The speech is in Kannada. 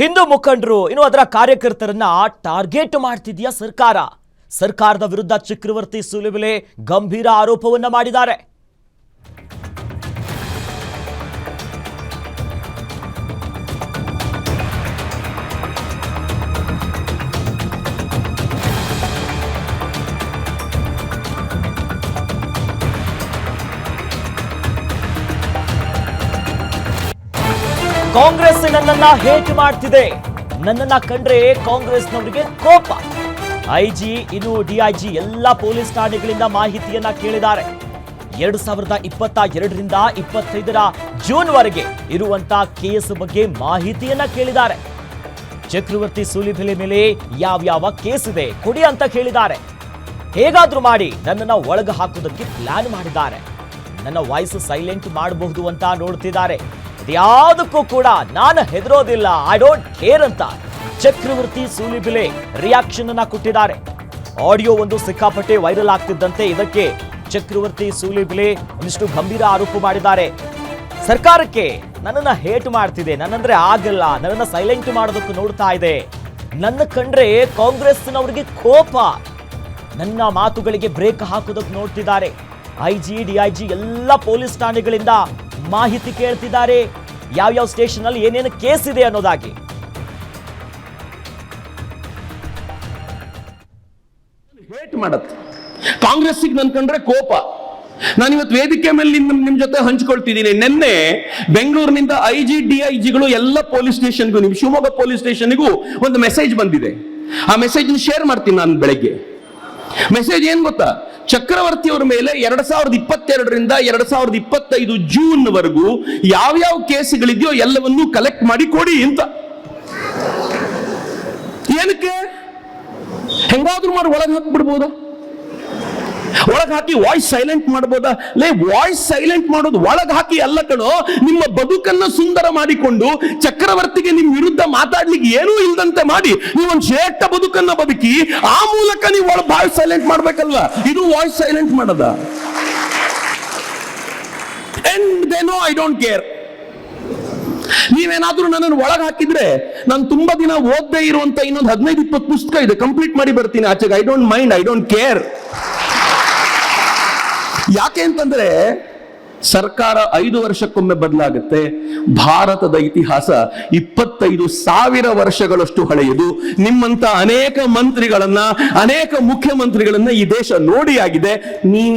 ಹಿಂದೂ ಮುಖಂಡರು, ಇನ್ನು ಅದರ ಕಾರ್ಯಕರ್ತರನ್ನ ಟಾರ್ಗೆಟ್ ಮಾಡ್ತಿದೆಯಾ ಸರ್ಕಾರ? ಸರ್ಕಾರದ ವಿರುದ್ಧ ಚಕ್ರವರ್ತಿ ಸುಲಿಬೆಲೆ ಗಂಭೀರ ಆರೋಪವನ್ನ ಮಾಡಿದ್ದಾರೆ. ಕಾಂಗ್ರೆಸ್ ನನ್ನನ್ನ ಹೇಟ್ ಮಾಡ್ತಿದೆ? ನನ್ನನ್ನ ಕಂಡ್ರೆ ಕಾಂಗ್ರೆಸ್ನವರಿಗೆ ಕೋಪ. ಐಜಿ, ಇನ್ನು ಡಿಐಜಿ ಎಲ್ಲ ಪೊಲೀಸ್ ಠಾಣೆಗಳಿಂದ ಮಾಹಿತಿಯನ್ನ ಕೇಳಿದ್ದಾರೆ. ಎರಡು ಸಾವಿರದ ಇಪ್ಪತ್ತ ಎರಡರಿಂದ ಇಪ್ಪತ್ತೈದರ ಜೂನ್ ವರೆಗೆ ಇರುವಂತ ಕೇಸ್ ಬಗ್ಗೆ ಮಾಹಿತಿಯನ್ನ ಕೇಳಿದ್ದಾರೆ. ಚಕ್ರವರ್ತಿ ಸೂಲಿಬೆಲೆ ಮೇಲೆ ಯಾವ್ಯಾವ ಕೇಸ್ ಇದೆ ಕೊಡಿ ಅಂತ ಕೇಳಿದ್ದಾರೆ. ಹೇಗಾದ್ರೂ ಮಾಡಿ ನನ್ನನ್ನ ಒಳಗೆ ಹಾಕೋದಕ್ಕೆ ಪ್ಲಾನ್ ಮಾಡಿದ್ದಾರೆ. ನನ್ನ ವಾಯ್ಸ್ ಸೈಲೆಂಟ್ ಮಾಡಬಹುದು ಅಂತ ನೋಡ್ತಿದ್ದಾರೆ. ಇದ್ಯಾವುದಕ್ಕೂ ಕೂಡ ನಾನು ಹೆದರೋದಿಲ್ಲ. ಐ ಡೋಂಟ್ ಕೇರ್ ಅಂತ ಚಕ್ರವರ್ತಿ ಸೂಲಿಬಿಲೆ ರಿಯಾಕ್ಷನ್ ಅನ್ನ ಕೊಟ್ಟಿದ್ದಾರೆ. ಆಡಿಯೋ ಒಂದು ಸಿಕ್ಕಾಪಟ್ಟೆ ವೈರಲ್ ಆಗ್ತಿದ್ದಂತೆ ಇದಕ್ಕೆ ಚಕ್ರವರ್ತಿ ಸೂಲಿಬಿಲೆ ಒಂದಿಷ್ಟು ಗಂಭೀರ ಆರೋಪ ಮಾಡಿದ್ದಾರೆ. ಸರ್ಕಾರಕ್ಕೆ ನನ್ನನ್ನ ಹೇಟ್ ಮಾಡ್ತಿದೆ. ನನ್ನಂದ್ರೆ ಆಗಲ್ಲ. ನನ್ನನ್ನ ಸೈಲೆಂಟ್ ಮಾಡೋದಕ್ಕೂ ನೋಡ್ತಾ ಇದೆ. ನನ್ನ ಕಂಡ್ರೆ ಕಾಂಗ್ರೆಸ್ನವರಿಗೆ ಕೋಪ. ನನ್ನ ಮಾತುಗಳಿಗೆ ಬ್ರೇಕ್ ಹಾಕೋದಕ್ಕೆ ನೋಡ್ತಿದ್ದಾರೆ. ಐಜಿ ಜಿ ಎಲ್ಲ ಪೊಲೀಸ್ ಠಾಣೆಗಳಿಂದ ಮಾಹಿತಿ ಕೇಳ್ತಿದ್ದಾರೆ. ಯಾವ್ಯಾವ ಸ್ಟೇಷನ್ ಅಲ್ಲಿ ಏನೇನು ಕೇಸ್ ಇದೆ ಅನ್ನೋದಾಗಿ. ಹೇಟ್ ಮಾಡತ್ತೆ. ಕಾಂಗ್ರೆಸ್ಸಿಗೆ ನನ್ ಕಂಡ್ರೆ ಕೋಪ. ನಾನು ಇವತ್ತು ವೇದಿಕೆ ಮೇಲೆ ನಿಮ್ ನಿಮ್ ಜೊತೆ ಹಂಚ್ಕೊಳ್ತಿದ್ದೀನಿ. ನಿನ್ನೆ ಬೆಂಗಳೂರಿನಿಂದ ಐ ಜಿ ಡಿ ಐ ಜಿಗಳು ಎಲ್ಲ ಪೊಲೀಸ್ ಸ್ಟೇಷನ್ಗೂ ನಿಮ್ ಶಿವಮೊಗ್ಗ ಪೊಲೀಸ್ ಸ್ಟೇಷನ್ಗೂ ಒಂದು ಮೆಸೇಜ್ ಬಂದಿದೆ. ಆ ಮೆಸೇಜ್ ಶೇರ್ ಮಾಡ್ತೀನಿ ನಾನು ಬೆಳಗ್ಗೆ. ಮೆಸೇಜ್ ಏನ್ ಗೊತ್ತಾ? ಚಕ್ರವರ್ತಿ ಅವರ ಮೇಲೆ ಎರಡ್ ಸಾವಿರದ ಇಪ್ಪತ್ತೆರಡರಿಂದ ಎರಡ್ ಸಾವಿರದ ಇಪ್ಪತ್ತೈದು ಜೂನ್ ವರೆಗೂ ಯಾವ್ಯಾವ ಕೇಸ್ಗಳಿದೆಯೋ ಎಲ್ಲವನ್ನೂ ಕಲೆಕ್ಟ್ ಮಾಡಿ ಕೊಡಿ ಅಂತ. ಏನಕ್ಕೆ? ಹೆಂಗಾದ್ರೂ ಮಾಡಿ ಒಳಗೆ ಹಾಕ್ಬಿಡ್ಬೋದಾ? ಒಳಗೆ ಹಾಕಿ ವಾಯ್ಸ್ ಸೈಲೆಂಟ್ ಮಾಡ್ಬೋದಾ? ಲೇ ವಾಯ್ಸ್ ಸೈಲೆಂಟ್ ಮಾಡೋದು ಒಳಗೆ ಹಾಕಿ ಅಲ್ಲ ಕಣೋ, ನಿಮ್ಮ ಬದುಕನ್ನ ಸುಂದರ ಮಾಡಿಕೊಂಡು ಚಕ್ರವರ್ತಿಗೆ ನಿಮ್ಮ ವಿರುದ್ಧ ಮಾತಾಡ್ಲಿಕ್ಕೆ ಏನೂ ಇಲ್ದಂತೆ ಮಾಡಿ, ನೀವೊಂದು ಶ್ರೇಷ್ಠ ಬದುಕನ್ನ ಬದುಕಿ, ಆ ಮೂಲಕ ನೀವು ಒಳ ವಾಯ್ಸ್ ಸೈಲೆಂಟ್ ಮಾಡ್ಬೇಕಲ್ವಾ? ಇದು ವಾಯ್ಸ್ ಸೈಲೆಂಟ್ ಮಾಡದ? And no I don't care ನೀವೇನಾದ್ರೂ ನನ್ನನ್ನು ಒಳಗೆ ಹಾಕಿದ್ರೆ ನಾನು ತುಂಬಾ ದಿನ ಓದ್ದೇ ಇರುವಂತ ಇನ್ನೊಂದು ಹದಿನೈದು ಇಪ್ಪತ್ತು ಪುಸ್ತಕ ಇದೆ ಕಂಪ್ಲೀಟ್ ಮಾಡಿ ಬರ್ತೀನಿ. ಆಚೆಗೆ I don't mind I don't care ಯಾಕೆ ಅಂತಂದ್ರೆ ಸರ್ಕಾರ ಐದು ವರ್ಷಕ್ಕೊಮ್ಮೆ ಬದಲಾಗುತ್ತೆ. ಭಾರತದ ಇತಿಹಾಸ ಇಪ್ಪತ್ತೈದು ಸಾವಿರ ವರ್ಷಗಳಷ್ಟು ಹಳೆಯದು. ನಿಮ್ಮಂತ ಅನೇಕ ಮಂತ್ರಿಗಳನ್ನ, ಅನೇಕ ಮುಖ್ಯಮಂತ್ರಿಗಳನ್ನ ಈ ದೇಶ ನೋಡಿ ಆಗಿದೆ. ನೀವ್